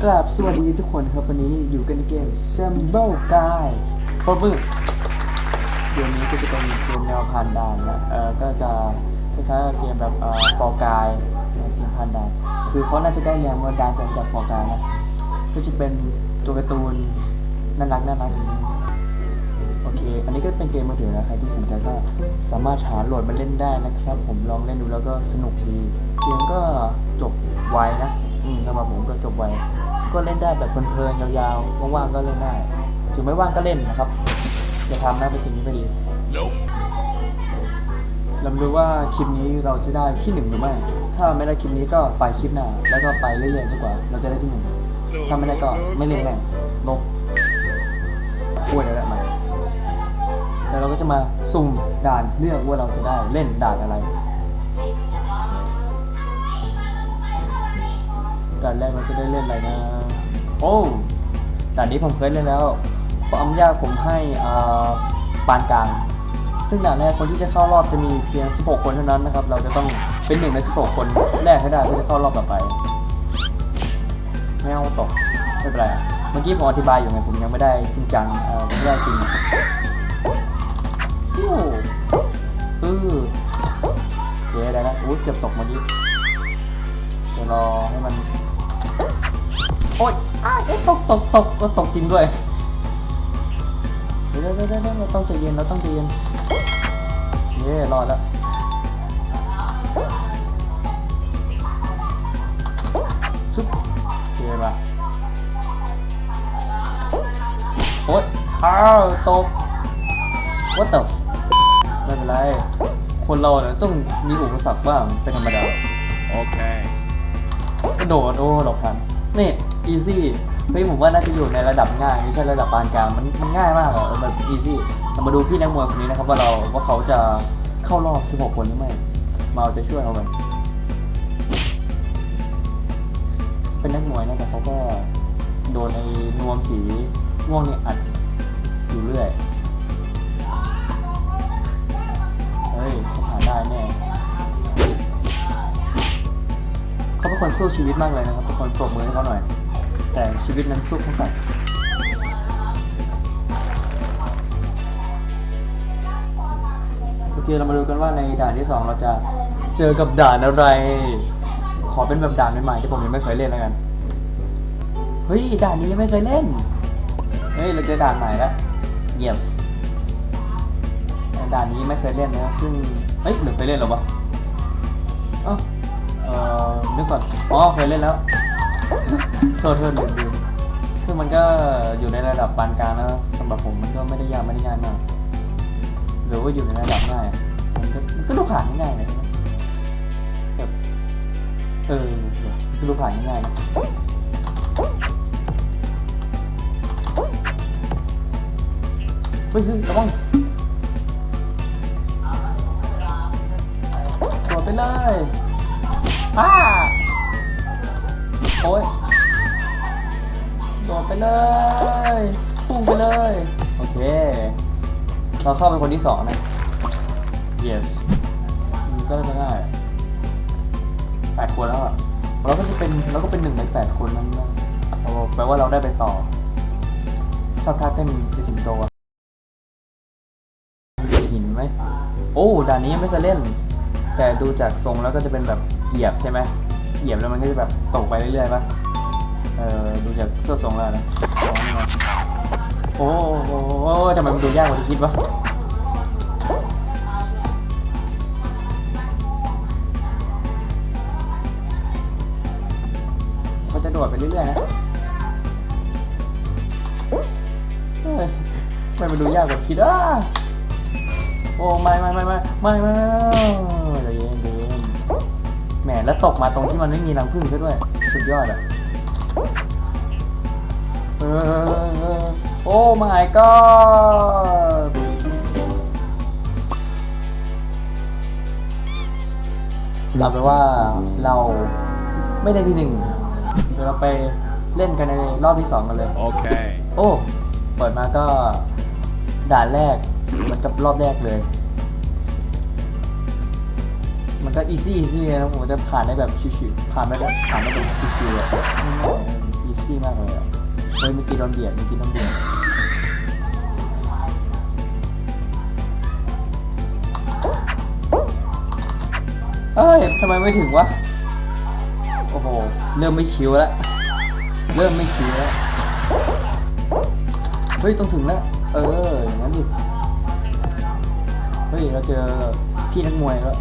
กราบสวัสดีทุกคนครับวันนี้อยู่กันในเกม s a m b l e Guy ปรบมือเกมนี้ก็จะเป็นเกมแนวผ่านด่านนะเออก็จะคล้ายๆเกมแบบเอ่อ For Guy นะเกมผ่านด่าน คือเขาน่าจะได้แรงว่าด่านจาจาก For Guy นะก็จะเป็นตัวการ์ตูนน่ารักน่ารักอย่างนี้ เค อันนี้ก็เป็นเกมมือถือนะใครที่สนใจก็สามารถหาโหลดมาเล่นได้นะครับ ผมลองเล่นดูแล้วก็สนุกดีเกมก็จบไวนะอืมสำหรับผมก็จบไวก็เล่นได้แบบเพลินๆยาวๆว่างๆก็เล่นได้ถึงไม่ว่างก็เล่นนะครับอย่าทำนะเป็นสิ่งที่ไม่ดีเรามาดูว่าคลิปนี้เราจะได้ที่หนึ่งหรือไม่ ถ้าไม่ได้คลิปนี้ก็ไปคลิปหน้า แล้วก็ไปเรื่อยๆจนกว่า เราจะได้ที่หนึ่งถ้าไม่ได้ก็ไม่เล่นแม่งลบพูดอะไรมา แล้วเราก็จะมาสุ่มด่านเลือกว่าเราจะได้เล่นด่านอะไร ด่านแรกเราจะได้เล่นอะไรนะ โอ้ ด่านนี้ผมเคยเล่นแล้วความยากผมให้อ่าปานกลาง ซึ่งด่านแรกคนที่จะเข้ารอบจะมีเพียง 16 คนเท่านั้นนะครับ เราจะต้องเป็นหนึ่งใน 16 คนแรกให้ได้เพื่อจะเข้ารอบต่อไปไม่เอาตกไม่เป็นไร เมื่อกี้ผมอธิบายอยู่ไงผมยังไม่ได้จริงจังเอ่อไม่ได้จริง โอ้เออเคได้แล้วอุ้ยเกือบตกมื่อกี้เดี๋ยวรอให้มัน โอ๊ยอ้าวเอ๊ตกตกตกก็ตกจริงด้วยเดี๋ยวเดี๋ยวเดี๋ยวเราต้องใจเย็นเราต้องใจเย็นเย้รอดแล้วชุบโอเคป่ะโอ๊ยอ้าวตก what the เป็นไร คนเราเนี่ยต้องมีอุปสรรคบ้างเป็นธรรมดา Okay. กระโดดโอ้หลบทันนี่ easy เฮ้ยผมว่าน่าจะอยู่ในระดับง่ายไม่ใช่ระดับปานกลางมันมันง่ายมากอะแบบ easy เรามาดูพี่นักมวยคนนี้นะครับว่าเราว่าเขาจะเข้ารอบ 16 คนหรือไม่ มาเอาใจช่วยเขากันเป็นนักมวยนะแต่เขาก็โดนไอ้นวมสีม่วงเนี่ยอัดอยู่เรื่อย ฮ้ยเขาผ่านได้แน่เขาเป็นคนสู้ชีวิตมากเลยนะครับทุกคนปรบมือให้เขาหน่อย แต่ชีวิตนั้นสู้เขาไปโอเคเรามาดูกันว่าในด่านที่สองเราจะเจอกับด่านอะไร ขอเป็นแบบด่านใหม่ๆที่ผมยังไม่เคยเล่นแล้วกัน เฮ้ยด่านนี้ยังไม่เคยเล่น เฮ้ยเราเจอด่านใหม่แล้ว yes ด่านนี้ไม่เคยเล่นนะซึ่งเอ้ยหรือเคยเล่นหรอวะเอ้าเออนึกก่อนอ๋อเคยเล่นแล้วโทษโทษลืมลืมซึ่งมันก็อยู่ในระดับปานกลางนะสำหรับผมมันก็ไม่ได้ยากไม่ได้ง่ายมาก หรือว่าอยู่ในระดับง่ายมันก็มันก็ดูผ่านง่ายๆเลยนะแบบเออก็ดูผ่านง่ายๆนะเฮ้ยเฮ้ยระวัง ไปเลยอ้าโอ้ยโดดไปเลยพุ่งไปเลย โอเค เราเข้าเป็นคนที่สองนะ yes มันก็จะง่ายแปดคนแล้วอะเราก็จะเป็นเราก็เป็นหนึ่งในแปดคนนั้นนะโอ้แปลว่าเราได้ไปต่อ ชอบท่าเต้นเป็นสิงโตอะมีหินไหมโอ้ด่านนี้ยังไม่เคยเล่น แต่ดูจากทรงแล้วก็จะเป็นแบบเหยียบใช่ไหมเหยียบแล้วมันก็จะแบบตกไปเรื่อยๆป่ะเออดูจากเสื้อทรงแล้วนะโอ้โหทำไมมันดูยากกว่าที่คิดวะก็จะโดดไปเรื่อยๆนะเฮ้ยทำไมมันดูยากกว่าที่คิดอะโอ้ไม่ไม่ไม่ไม่ไม่ไม่ แหมแล้วตกมาตรงที่มันไม่มีรังผึ้งซะด้วย สุดยอดอะเออโอ้ my god เราไปนว่าเราไม่ได้ที่หนึ่งเดี๋ยวเราไปเล่นกันในรอบที่สองกันเลย Okay. โอ้ เปิดมาก็ด่านแรกเหมือนกับรอบแรกเลย มันก็ easy easy นะผมจะผ่านได้แบบชิวๆผ่านได้แบบผ่านได้แบบชิวๆอะง่ายๆ easy มากเลยอะเฮ้ยมื่กี้โดนเบียดมื่กี้โดนเบียดเอ้ยทำไมไม่ถึงวะ โอ้โห เริ่มไม่ชิวแล้ว เริ่มไม่ชิวแล้ว เฮ้ย ต้องถึงแล้ว เอออย่างนั้นดิ เฮ้ย เราเจอพี่นักมวยแล้ว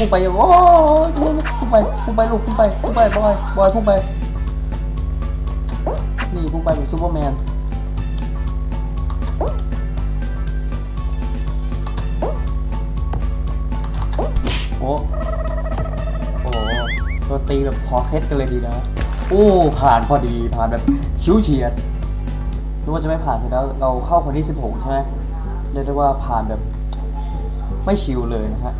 พุ่งไปโอ้ยพุ่งไปพุ่งไปลูกพุ่งไปพุ่งไปบอยบอยพุ่งไปนี่พุ่งไปเป็นซูเปอร์แมนโอ้โอ้ตัวตีแบบคอเคล็ดกันเลยดีนะ โอ้ผ่านพอดีผ่านแบบชิวเฉียดนึกว่าจะไม่ผ่านเสร็จแล้วเราเข้าคนที่ 16 ใช่ไหมเรียกได้ว่าผ่านแบบไม่ชิวเลยนะฮะ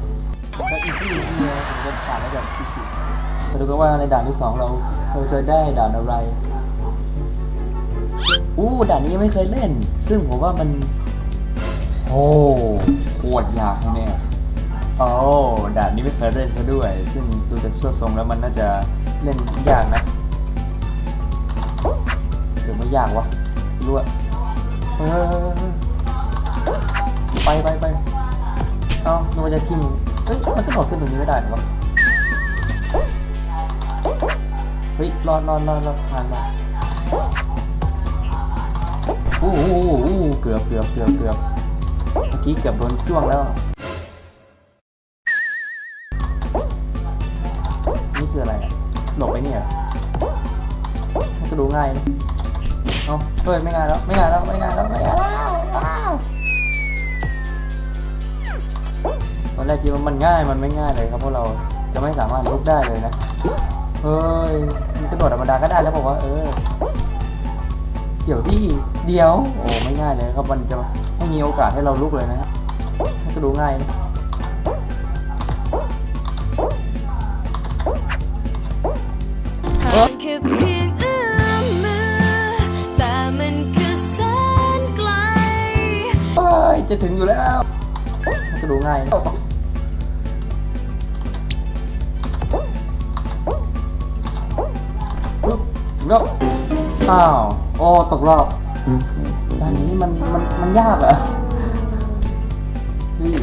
ก็อีซี่อีซี่นะผมจะผ่านได้แบบชิวๆมาดูกันว่าในด่านที่2เราเราจะได้ด่านอะไร อู้ด่านนี้ไม่เคยเล่น ซึ่งผมว่ามัน โอ้โคตรยากแน่โอ้ด่านนี้ไม่เคยเล่นซะด้วย ซึ่งดูจากเสื้อทรงแล้วมันน่าจะเล่นยากนะหรือไม่ยากวะไม่รู้อะไปไปไปเอ้านึกว่าจะทิ่มเฮ้ยมันก็โดดขึ้นตรงนี้ไม่ได้เหรอวะเฮ้ยรอดรอดรอดรอดผ่านมาอู้หูอู้เกือบเกือบเกือบเกือบเมื่อกี้เกือบโดนจ้วงแล้วนี่คืออะไรหลบไปเนี่ยมันก็ดูง่ายเอาเฮ้ยไม่ง่ายแล้วไม่ง่ายแล้วไม่ง่ายแล้วไม่ง่ายแล้ว อ้าวตอนแรกคิดว่ามันง่ายมันไม่ง่ายเลยครับเพราะเราจะไม่สามารถลุกได้เลยนะเฮ้ยมันกระโดดธรรมดาก็ได้แล้วบอกว่า เออเดี๋ยวที่เดียว โอ้ไม่ง่ายเลยครับมันจะไม่มีโอกาสให้เราลุกเลยนะฮะมันก็ดูง่ายนะหากแค่เพียงเอื้อมมือ แต่มันคือแสนไกลเอ้ยจะถึงอยู่แล้วมันก็ดูง่ายนะ บถึงแล้วอ้าวโอ้ตกรอบด่านนี้มันมันมันยากเหรอะนี่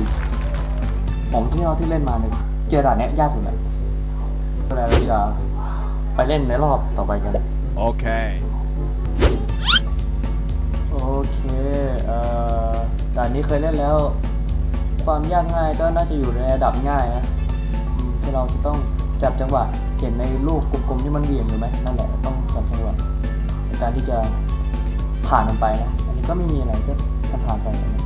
ผมที่เราที่เล่นมาเนี่ยเจอด่านเนี้ยยากสุดเลยก็เลยเราจะไปเล่นในรอบต่อไปกัน Okay. โอเค เอ่อด่านนี้เคยเล่นแล้ว ความยากง่ายก็น่าจะอยู่ในระดับง่ายนะอืมที่เราจะต้องจับจังหวะเห็นในลูกกลมๆที่มันเหวี่ยงอยู่ไหมนั่นแหละต้อง จังหวะในการที่จะผ่านมันไปนะ อันนี้ก็ไม่มีอะไรก็ผ่านไปนะ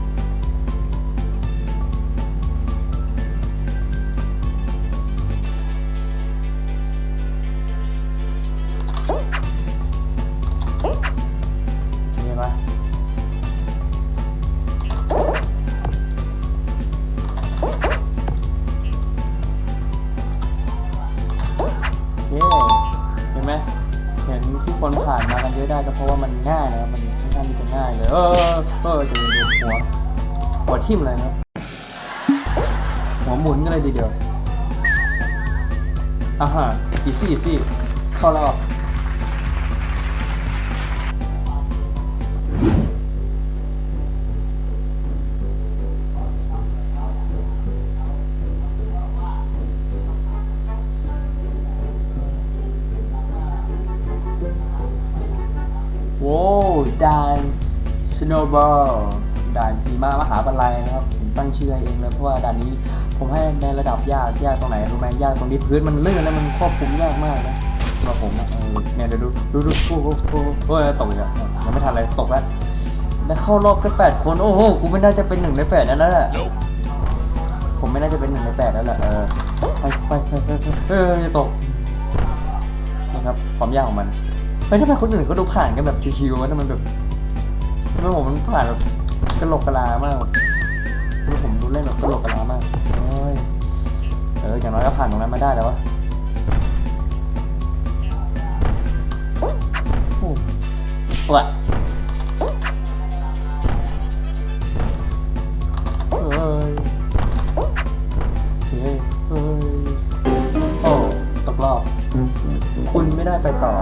ทิ่มเลยครับ หัวหมุนกันเลยทีเดียวอ่าฮะอีซี่อีซี่เข้ารอบ ด่ามหาบันไลยนะครับผมตั้งชื่อเองเลยเพราะว่าด่านนี้ผมให้ในระดับยากยากตรงไหนรู้ไหมยากตรงที่พื้นมันลื่นแล้วมันควบคุมยากมากนะสำหรับผมอะเออเนี่ยเดี๋ยวดูดูดูโอ้โหโอ้โหโอ้ยตกอีกแล้วยังไม่ทันเลยตกแล้วแล้วเข้ารอบแค่แปดคนโอ้โหกูไม่น่าจะเป็นหนึ่งในแปดนั่นแหละผมไม่น่าจะเป็นหนึ่งในแปดแล้วแหละเออไปไปไปไปเออจะตกนี่ครับความยากของมันเฮ้ยทำไมคนอื่นเขาดูผ่านกันแบบชิวๆวะทำไมแบบทำไมผมมันผ่านแบบ กรโลกกรลามากคือผมดูเล่นแบบกรโลกกรลามากเอ้ยเอออย่างน้อยก็ผ่านตรงนั้นมาได้แล้ววะว่ะเอ้ยเฮ้ยโอ้ตกรอบ คุณไม่ได้ไปต่อ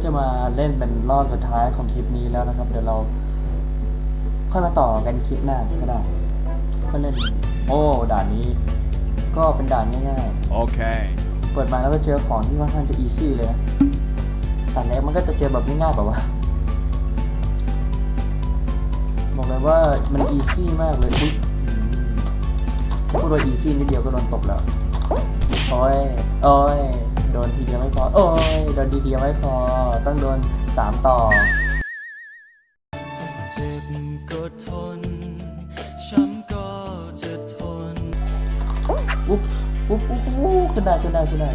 ก็จะมาเล่นเป็นรอบสุดท้ายของคลิปนี้แล้วนะครับ เดี๋ยวเราค่อยมาต่อกันคลิปหน้าก็ได้ก็เล่น โอ้ด่านนี้ ก็เป็นด่านง่าย Okay. ๆเปิดมาแล้วก็เจอของที่ค่อนข้างจะอีซี่เลยนะด่านแรกมันก็จะเจอแบบง่ายๆแบบว่าบอกเลยว่ามันอีซี่มากเลยอุ๊ยอืมพูดว่าอีซี่นิดเดียวก็โดนตบแล้ว โอ้ย โอ้ยโด นทีเดียวไม่พอ โอ้ยโดนทีเดียวไม่พอ ต้องโดนสามต่อเจ็บก็ทนช้ำก็จะทนอุ๊บอุ๊บอุ๊บอุ๊บขึ้นได้ขึ้นได้ขึ้นได้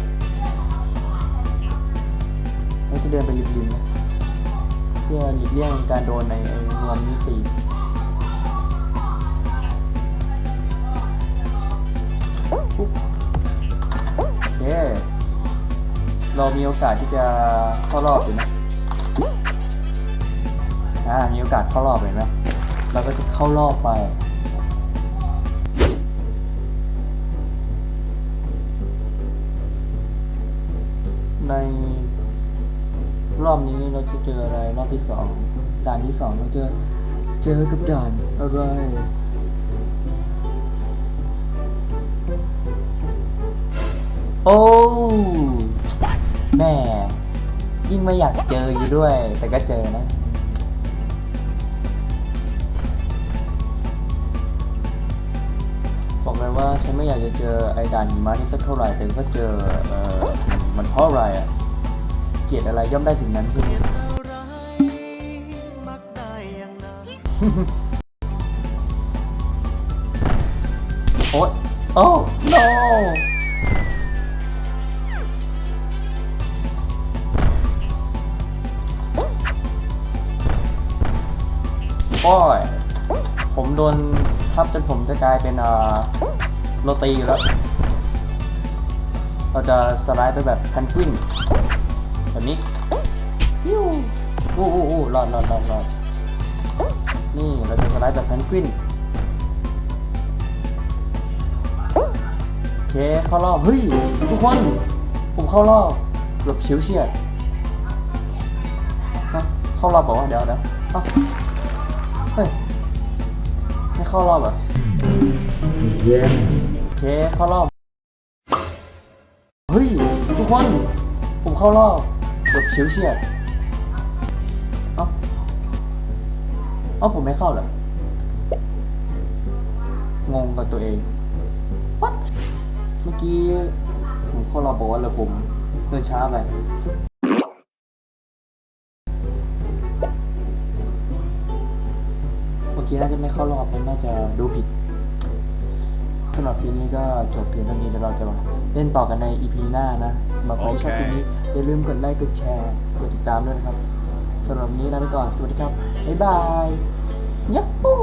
เราจะเดินไปริมๆนะเพื่อหลีกเลี่ยงการโดนในไอ้รวมนิติอุ๊บโอเค เรามีโอกาสที่จะเข้ารอบอยู่นะอ่ามีโอกาสเข้ารอบเห็นไหมเราก็จะเข้ารอบไปในรอบนี้เราจะเจออะไรรอบที่สองด่านที่สองเราจะเจอกับด่านอะไรโอ้ แม่ยิ่งไม่อยากเจออยู่ด้วย แต่ก็เจอนะ บอกเลยว่าฉันไม่อยากจะเจอไอ้ด่านหิมะนี่สักเท่าไหร่แต่ก็เจอเออมันเพราะอะไรอะเกลียดอะไรย่อมได้สิ่งนั้นใช่ไหมอะไรมักได้อย่างนั้นโอ๊ยโอ้ no โอ้ยผมโดนทับจนผมจะกลายเป็นโรตีอยู่แล้ว เราจะสไลด์ไปแบบแพนกวินแบบนี้ยูอู้อู้อู้รอดรอดรอดรอดนี่เราจะสไลด์แบบแพนกวินโอเคเข้ารอบเฮ้ยทุกคน ผมเข้ารอบเกือบเฉียวเฉียดเข้ารอบบอกว่าเดี๋ยวเดี๋ยว เอ้าเฮ้ยไม่เข้ารอบเหรอโอเคเข้ารอบ เฮ้ย ทุกคน ผมเข้ารอบเกือบเฉียวเฉียดเอ้าเอ้าผมไม่เข้าเหรองงกับตัวเอง What เมื่อกี้ผมเข้ารอบบอกว่าเลยผมเดินช้าไป น่าจะไม่เข้ารอบน่าจะดูผิดสำหรับคลิปนี้ก็จบเพียงเท่านี้เดี๋ยวเราจะมาเล่นต่อกันใน EP หน้านะสำหรับใครที่ชอบคลิปนี้อย่าลืมกดไลค์กดแชร์กดติดตามด้วยนะครับสำหรับวันนี้ลาไปก่อนสวัสดีครับบ๊ายบายยัปปู